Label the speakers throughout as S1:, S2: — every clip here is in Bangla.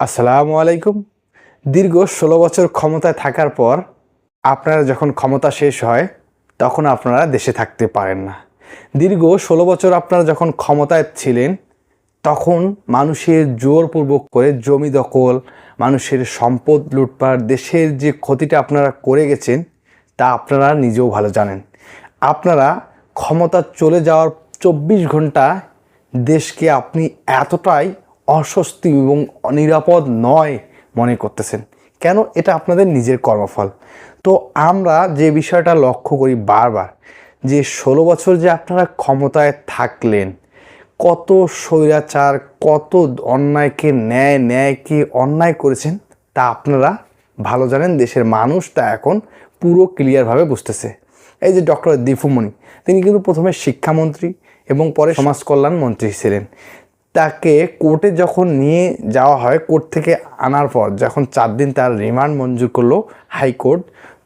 S1: আসসালামু আলাইকুম। দীর্ঘ ষোলো বছর ক্ষমতায় থাকার পর আপনারা যখন ক্ষমতা শেষ হয়, তখন আপনারা দেশে থাকতে পারেন না। দীর্ঘ ষোলো বছর আপনারা যখন ক্ষমতায় ছিলেন, তখন মানুষের জোরপূর্বক করে জমি দখল, মানুষের সম্পদ লুটপাট, দেশের যে ক্ষতিটা আপনারা করে গেছেন, তা আপনারা নিজেও ভালো জানেন। আপনারা ক্ষমতা চলে যাওয়ার চব্বিশ ঘণ্টা দেশকে আপনি এতটাই অস্বস্তি এবং অনিরাপদ নয় মনে করতেছেন। কেন? এটা আপনাদের নিজের কর্মফল। তো আমরা যে বিষয়টা লক্ষ্য করি বারবার, যে ষোলো বছর যে আপনারা ক্ষমতায় থাকলেন, কত স্বৈরাচার, কত অন্যায়কে ন্যায়, ন্যায়কে অন্যায় করেছেন, তা আপনারা ভালো জানেন, দেশের মানুষ তা এখন পুরো ক্লিয়ারভাবে বুঝতেছে। এই যে ডক্টর দীপুমণি তিনি কিন্তু প্রথমে শিক্ষামন্ত্রী এবং পরে সমাজ কল্যাণ মন্ত্রী ছিলেন। তাকে কোর্টে যখন নিয়ে যাওয়া হয় কোর্ট থেকে আনার পর, যখন চার দিন তার রিমান্ড মঞ্জুর করল হাইকোর্ট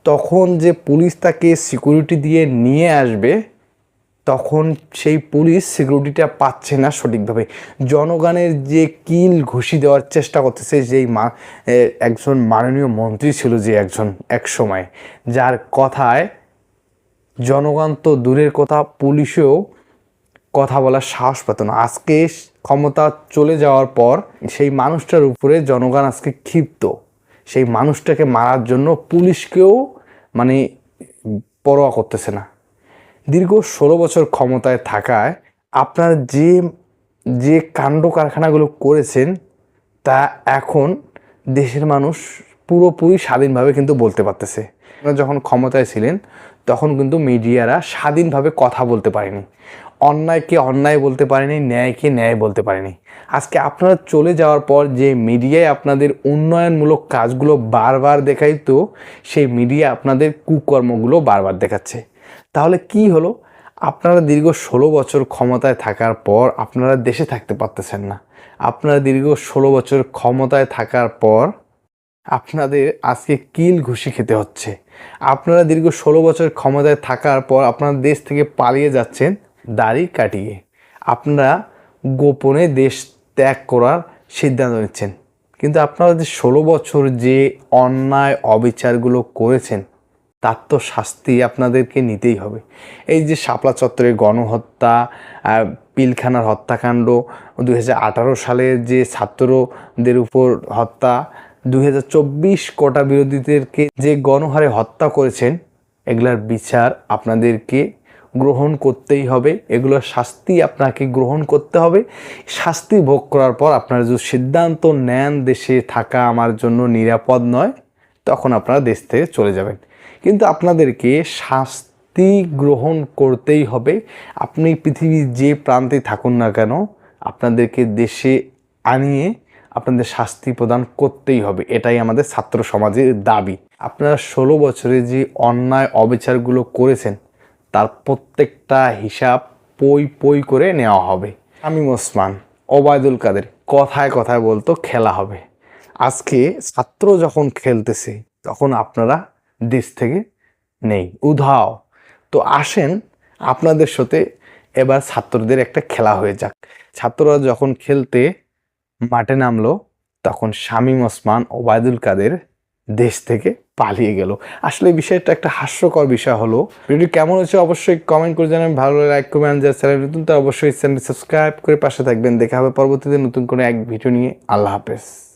S1: তখন যে পুলিশ তাকে সিকিউরিটি দিয়ে নিয়ে আসবে, তখন সেই পুলিশ সিকিউরিটিটা পাচ্ছে না সঠিকভাবে। জনগণের যে কিল ঘুষি দেওয়ার চেষ্টা করতেছে, যেই মা একজন মাননীয় মন্ত্রী ছিল যে একজন এক সময়, যার কথায় জনগণ তো দূরের কথা, পুলিশেও কথা বলার সাহস পেত না। আজকে ক্ষমতা চলে যাওয়ার পর সেই মানুষটার উপরে জনগণ আজকে ক্ষিপ্ত। সেই মানুষটাকে মারার জন্য পুলিশকেও মানে পরোয়া করতেছে না। দীর্ঘ ষোলো বছর ক্ষমতায় থাকায় আপনার যে যে কাণ্ড কারখানাগুলো করেছেন, তা এখন দেশের মানুষ পুরোপুরি স্বাধীনভাবে কিন্তু বলতে পারতেছে। যখন ক্ষমতায় ছিলেন, তখন কিন্তু মিডিয়ারা স্বাধীনভাবে কথা বলতে পারেনি। অন্যায়কে অন্যায় বলতে পারেনি, ন্যায়কে ন্যায় বলতে পারেনি। আজকে আপনারা চলে যাওয়ার পর যে মিডিয়ায় আপনাদের উন্নয়নমূলক কাজগুলো বারবার দেখাই তো সেই মিডিয়া আপনাদের কুকর্মগুলো বারবার দেখাচ্ছে। তাহলে কি হলো? আপনারা দীর্ঘ ষোলো বছর ক্ষমতায় থাকার পর আপনারা দেশে থাকতে পারতেছেন না। আপনারা দীর্ঘ ষোলো বছর ক্ষমতায় থাকার পর আপনাদের আজকে কিল ঘুষি খেতে হচ্ছে। আপনারা দীর্ঘ ষোলো বছর ক্ষমতায় থাকার পর আপনারা দেশ থেকে পালিয়ে যাচ্ছেন দাড়ি কাটিয়ে। আপনারা গোপনে দেশ ত্যাগ করার সিদ্ধান্ত নিচ্ছেন। কিন্তু আপনারা যে ষোলো বছর যে অন্যায় অবিচারগুলো করেছেন, তার তো শাস্তি আপনাদেরকে নিতেই হবে। এই যে শাপলা চত্বরের গণহত্যা পিলখানার হত্যাকাণ্ড, দুই সালে যে ছাত্রদের উপর হত্যা চব্বিশ কোটা বিরোধীদেরকে যে গণহারে হত্যা করেছেন, এগুলার বিচার আপনাদেরকে গ্রহণ করতেই হবে। এগুলোর শাস্তি আপনাকে গ্রহণ করতে হবে। শাস্তি ভোগ করার পর আপনারা যদি সিদ্ধান্ত নেন দেশে থাকা আমার জন্য নিরাপদ নয়, তখন আপনারা দেশ থেকে চলে যাবেন। কিন্তু আপনাদেরকে শাস্তি গ্রহণ করতেই হবে। আপনি পৃথিবীর যে প্রান্তে থাকুন না কেন, আপনাদেরকে দেশে আনিয়ে আপনাদের শাস্তি প্রদান করতেই হবে। এটাই আমাদের ছাত্র সমাজের দাবি। আপনারা ষোলো বছরে যে অন্যায় অবিচারগুলো করেছেন, তার প্রত্যেকটা হিসাব পই পই করে নেওয়া হবে। শামীম ওসমান, ওবায়দুল কাদের, কথায় কথায় বলতো খেলা হবে। আজকে ছাত্র যখন খেলতেছে, তখন আপনারা দেশ থেকে নেই, উধাও। তো আসেন, আপনাদের সাথে এবার ছাত্রদের একটা খেলা হয়ে যাক। ছাত্ররা যখন খেলতে মাঠে নামলো, তখন শামীম ওসমান ওবায়দুল কাদের দেশ থেকে পালিয়ে গেল। আসলে এই বিষয়টা একটা হাস্যকর বিষয় হলো। ভিডিও কেমন হয়েছে অবশ্যই কমেন্ট করে জানাবেন। ভালো লাইক করবেন। যারা চ্যানেল নতুন, তো অবশ্যই চ্যানেল সাবস্ক্রাইব করে পাশে থাকবেন। দেখা হবে পরবর্তীতে নতুন কোনো এক ভিডিও নিয়ে। আল্লাহ হাফেজ।